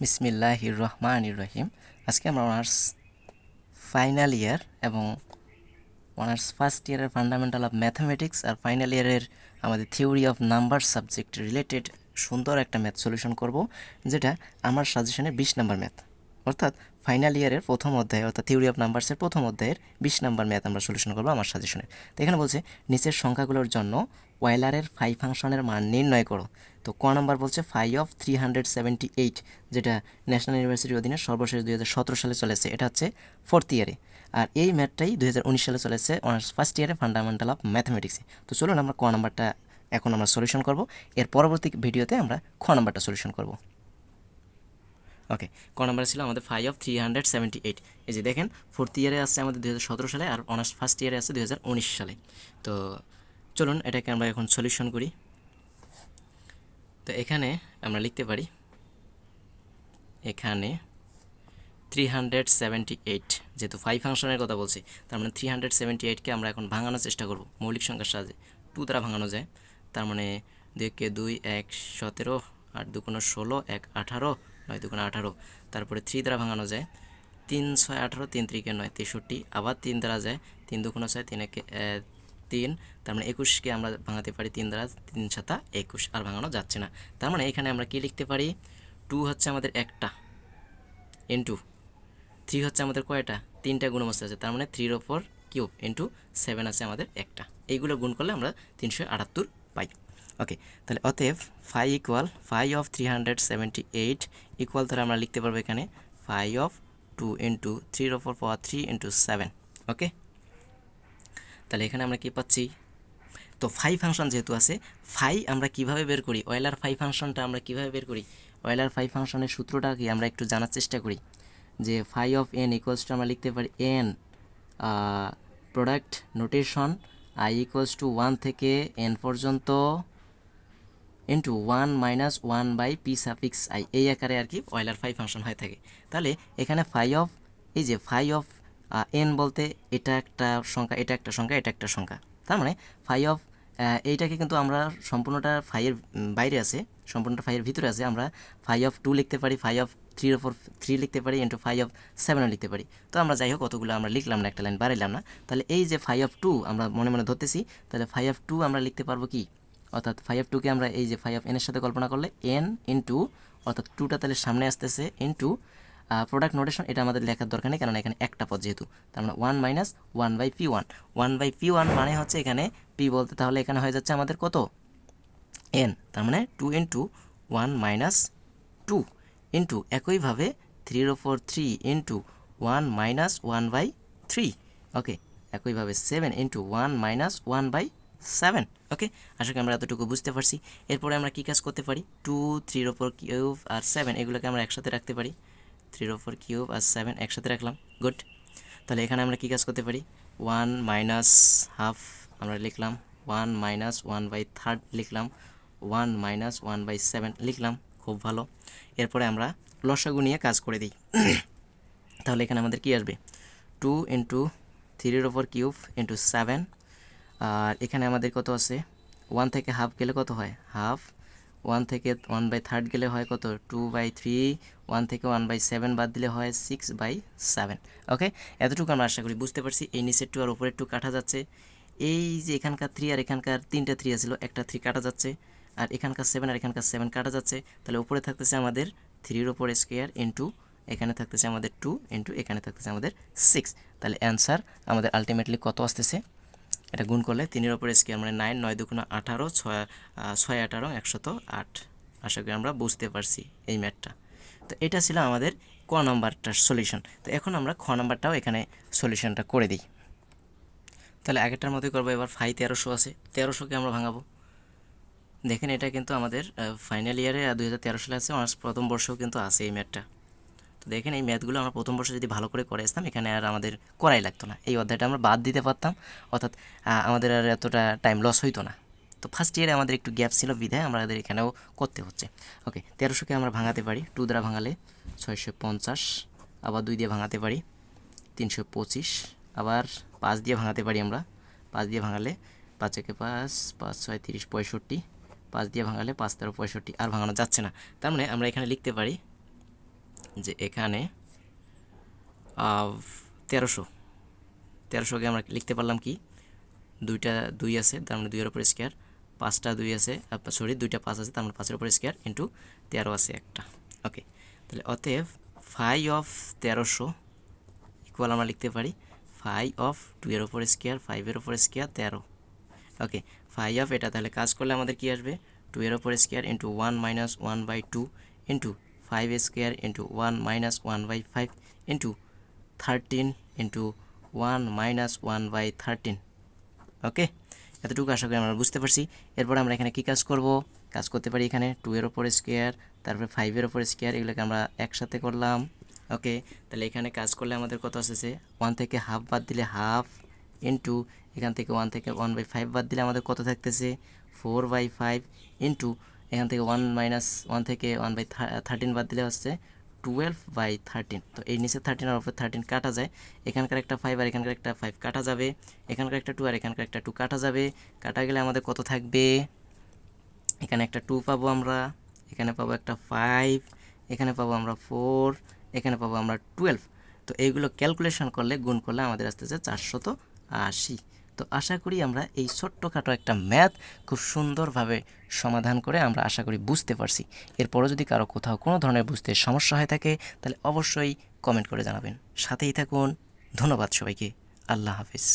বিসমিল্লাহ রহমান রহিম আজকে আমরা অনার্স ফাইনাল ইয়ার এবং অনার্স ফার্স্ট ইয়ারের ফান্ডামেন্টাল অফ ম্যাথামেটিক্স আর ফাইনাল ইয়ারের আমাদের theory of number subject related সুন্দর একটা ম্যাথ সলিউশন করব, যেটা আমার সাজেশনে বিশ নাম্বার ম্যাথ অর্থাৎ ফাইনাল ইয়ারের প্রথম অধ্যায়, অর্থাৎ থিওরি অফ নাম্বারসের প্রথম অধ্যায়ের বিশ নাম্বার ম্যাথ আমরা সলিউশন করব আমার সাজেশনের তো এখানে বলছে, নিচের সংখ্যাগুলোর জন্য ওয়েলারের ফাই ফাংশনের মান নির্ণয় করো। তো ক নাম্বার বলছে phi of three hundred seventy eight যেটা ন্যাশনাল ইউনিভার্সিটির অধীনে সর্বশেষ দুই হাজার সতেরো সালে চলেছে। এটা হচ্ছে ফোর্থ ইয়ারে আর এই ম্যাথটাই দুই হাজার উনিশ সালে চলেছে অনার্স ফার্স্ট ইয়ারে ফান্ডামেন্টাল অফ ম্যাথমেটিক্সে তো চলুন আমরা ক নাম্বারটা এখন আমরা সলিউশন করব। এর পরবর্তী ভিডিওতে আমরা খ নাম্বারটা সলিউশন করব। ওকে ক নাম্বার ছিল আমাদের five of three hundred seventy eight এই যে দেখেন ফোর্থ ইয়ারে আসছে আমাদের দুই হাজার সতেরো সালে আর অনার্স ফার্স্ট ইয়ারে আছে দুই হাজার উনিশ সালে। তো চলুন এটাকে আমরা এখন সলিউশন করি। তো এখানে আমরা লিখতে পারি, এখানে থ্রি হান্ড্রেড সেভেন্টি এইট যেহেতু ফাইভ ফাংশনের কথা বলছি, তার মানে থ্রি হান্ড্রেড সেভেন্টি এইটকে আমরা এখন ভাঙানোর চেষ্টা করব। মৌলিক সংখ্যার সাহায্যে টু দ্বারা ভাঙানো যায়। তার মানে দুইকে দুই, এক, সতেরো আট দুগুণ ষোলো, এক, আঠারো নয় দুগুণ আঠারো। তারপরে থ্রি দ্বারা ভাঙানো যায়, তিন ছয় আঠারো, তিন ত্রিকে নয় তেষট্টি, আবার তিন দ্বারা যায়, তিন দুগুণ ছয়, তিন একে তিন। তার মানে একুশকে আমরা ভাঙাতে পারি তিন দ্বারা, তিন সাতা একুশ, আর ভাঙানো যাচ্ছে না। তার মানে এখানে আমরা কি লিখতে পারি? টু হচ্ছে আমাদের একটা, ইন্টু থ্রি হচ্ছে আমাদের কয়টা? তিনটা গুণমস্ত আছে, তার মানে থ্রির ওপর কিউব ইন্টু সেভেন আছে আমাদের একটা। এইগুলো গুণ করলে আমরা তিনশো আটাত্তর পাই। ওকে তাহলে অতএব five equal five of three hundred seventy eight equal তাহলে আমরা লিখতে পারব এখানে ফাইভ অফ টু ইন্টু থ্রির ওপর power three into seven okay তাহলে এখানে আমরা কি পাচ্ছি? তো ফাই ফাংশন যেহেতু আছে ফাই আমরা কীভাবে বের করি? ওয়েলার ফাই ফাংশনটা আমরা কীভাবে বের করি? ওয়েলার ফাই ফাংশনের সূত্রটা কি আমরা একটু জানার চেষ্টা করি। যে phi of N equals to আমরা লিখতে পারি N product notation I equals to one থেকে এন পর্যন্ত into one minus one by P suffix I এই আকারে আর কি ওয়েলার ফাই ফাংশন হয়ে থাকে। তাহলে এখানে ফাই অফ এই যে ফাই অফ এন বলতে এটা একটা সংখ্যা, এটা একটা সংখ্যা, এটা একটা সংখ্যা। তার মানে ফাই অফ এইটাকে কিন্তু আমরা সম্পূর্ণটা ফাইয়ের বাইরে আছে, সম্পূর্ণটা ফাইয়ের ভিতরে আছে, আমরা ফাইভ অফ টু লিখতে পারি ফাইভ অফ থ্রির ওপর থ্রি লিখতে পারি ইন্টু ফাইভ অফ সেভেনও লিখতে পারি। তো আমরা যাই হোক কতগুলো আমরা লিখলাম না, একটা লাইন বাড়াইলাম না। তাহলে এই যে ফাইভ অফ টু আমরা মনে মনে ধরতেছি, তাহলে ফাইভ অফ টু আমরা লিখতে পারব কি? অর্থাৎ ফাইভ টুকে আমরা এই যে ফাইভ অফ এনের সাথে কল্পনা করলে এন ইন্টু অর্থাৎ টুটা তাহলে সামনে আসতেছে ইন্টু প্রোডাক্ট নোটেশন এটা আমাদের লেখার দরকার নেই কারণ এখানে একটা পদ যেহেতু। তার মানে one minus one by P one one by P one মানে হচ্ছে এখানে পি বলতে তাহলে এখানে হয়ে যাচ্ছে আমাদের কত? এন তার মানে two into one minus two into একইভাবে থ্রির ওপর three into one minus one by three okay একইভাবে seven into one minus one by seven okay আশা করি আমরা এতটুকু বুঝতে পারছি। এরপরে আমরা কী কাজ করতে পারি? টু থ্রির ওপর কিউব আর সেভেন এগুলোকে আমরা একসাথে রাখতে পারি। থ্রির ওপর কিউব আর সেভেন একসাথে রাখলাম। গুড তাহলে এখানে আমরা কী কাজ করতে পারি? ওয়ান মাইনাস হাফ আমরা লিখলাম। One minus one by third লিখলাম। One minus one by seven লিখলাম। খুব ভালো। এরপরে আমরা লসাগু নিয়ে কাজ করে দিই। তাহলে এখানে আমাদের কি আসবে? টু ইন্টু থ্রির ওপর কিউব ইন্টু সেভেন আর এখানে আমাদের কত আছে? ওয়ান থেকে হাফ গেলে কত হয়? হাফ ওয়ান থেকে ওয়ান বাই থার্ড গেলে হয় কত? টু বাই থ্রি ওয়ান থেকে ওয়ান বাই সেভেন বাদ দিলে হয় সিক্স বাই সেভেন ওকে এতটুকু আমরা আশা করি বুঝতে পারছি। এই নিচের টু আর উপরের টু কাটা যাচ্ছে। এই যে এখানকার থ্রি আর এখানকার তিনটা থ্রি আছিল, একটা থ্রি কাটা যাচ্ছে। আর এখানকার সেভেন আর এখানকার সেভেন কাটা যাচ্ছে। তাহলে উপরে থাকতেছে আমাদের থ্রির ওপর স্কোয়ার ইন্টু এখানে থাকতেছে আমাদের টু ইন্টু এখানে থাকতেছে আমাদের সিক্স তাহলে অ্যান্সার আমাদের আলটিমেটলি কত আসতেছে? এটা গুণ করলে তিনের ওপর স্কোয়ার মানে নাইন নয় দুগুণ আঠারো, ছয় ছয় আঠারো, একশত আট। আশা করি আমরা বুঝতে পারছি এই ম্যাথটা তো এটা ছিল আমাদের ক নাম্বারটার সলিউশন তো এখন আমরা খ নাম্বারটাও এখানে সলিউশনটা করে দিই। তাহলে আগেরটার মতোই করব, এবার ফাই তেরোশো আছে। তেরোশোকে আমরা ভাঙাবো। দেখেন এটা কিন্তু আমাদের ফাইনাল ইয়ারে দুই হাজার তেরো সালে আছে অনার্স প্রথম বর্ষও কিন্তু আছে এই ম্যাথটা তো দেখেন এই ম্যাথগুলো আমরা প্রথম বর্ষে যদি ভালো করে করে আসতাম, এখানে আর আমাদের করাই লাগতো না। এই অধ্যায়টা আমরা বাদ দিতে পারতাম, অর্থাৎ আমাদের আর এতটা টাইম লস হইতো না। তো ফার্স্ট ইয়ারে আমাদের একটু গ্যাপ ছিল বিধায় আমাদের এখানেও করতে হচ্ছে। ওকে তেরোশোকে আমরা ভাঙাতে পারি টু দ্বারা ভাঙালে ছয়শো পঞ্চাশ, আবার দুই দিয়ে ভাঙাতে পারি তিনশো পঁচিশ, আবার পাঁচ দিয়ে ভাঙাতে পারি আমরা। পাঁচ দিয়ে ভাঙালে পাঁচ একে পাঁচ পাঁচ ছয় তিরিশ পঁয়ষট্টি, পাঁচ দিয়ে ভাঙালে পাঁচ তেরো পঁয়ষট্টি, আর ভাঙানো যাচ্ছে না। তার মানে আমরা এখানে লিখতে পারি যে এখানে তেরোশো। তেরোশোকে আমরা লিখতে পারলাম কি? দুইটা দুই আছে, তার মানে দুইয়ের উপর স্কোয়ার পাঁচটা দুই আছে সরি দুইটা পাঁচ আছে, তার মানে পাঁচের উপর স্কোয়ার ইন্টু তেরো আছে একটা। ওকে তাহলে অতএব ফাই অফ তেরোশো ইকুয়াল আমরা লিখতে পারি ফাই অফ টু এর ওপর স্কোয়ার ফাইভের ওপর স্কোয়ার তেরো। ওকে ফাই অফ এটা তাহলে কাজ করলে আমাদের কি আসবে? টু এর ওপর square into one minus one by two into five square into one minus one by five into thirteen into one minus one by thirteen okay এতটুকু আশা করি আমরা বুঝতে পারছি। এরপর আমরা এখানে কি কাজ করব? কাজ করতে পারি এখানে টু এর ওপর স্কোয়ার তারপরে ফাইভের ওপর স্কোয়ার এগুলোকে আমরা একসাথে করলাম। ওকে তাহলে এখানে কাজ করলে আমাদের কত আসছে ওয়ান থেকে হাফ বাদ দিলে হাফ ইন্টু এখান থেকে ওয়ান থেকে ওয়ান বাই ফাইভ বাদ দিলে আমাদের কত থাকতেছে? ফোর বাই ফাইভ ইন্টু এখান থেকে ওয়ান মাইনাস ওয়ান থেকে ওয়ান বাই থার্টিন বাদ দিলে হচ্ছে টুয়েলভ বাই থার্টিন তো এই নিচে থার্টিন আর উপরে থার্টিন কাটা যায়। এখানকার একটা ফাইভ আর এখানকার একটা ফাইভ কাটা যাবে। এখানকার একটা টু আর এখানকার একটা টু কাটা যাবে। কাটা গেলে আমাদের কত থাকবে? এখানে একটা টু পাবো আমরা। এখানে পাবো একটা ফাইভ এখানে পাবো আমরা ফোর এখানে পাবো আমরা টুয়েলভ তো এইগুলো ক্যালকুলেশন করলে, গুণ করলে আমাদের আসতেছে চারশত আশি। তো আশা করি আমরা এই ছোট্টখাটো একটা ম্যাথ খুব সুন্দরভাবে সমাধান করে আমরা আশা করি বুঝতে পারছি। এরপরও যদি কারও কোথাও কোনো ধরনের বুঝতে সমস্যা হয়ে থাকে, তাহলে অবশ্যই কমেন্ট করে জানাবেন। সাথেই থাকুন। ধন্যবাদ সবাইকে। আল্লাহ হাফিজ।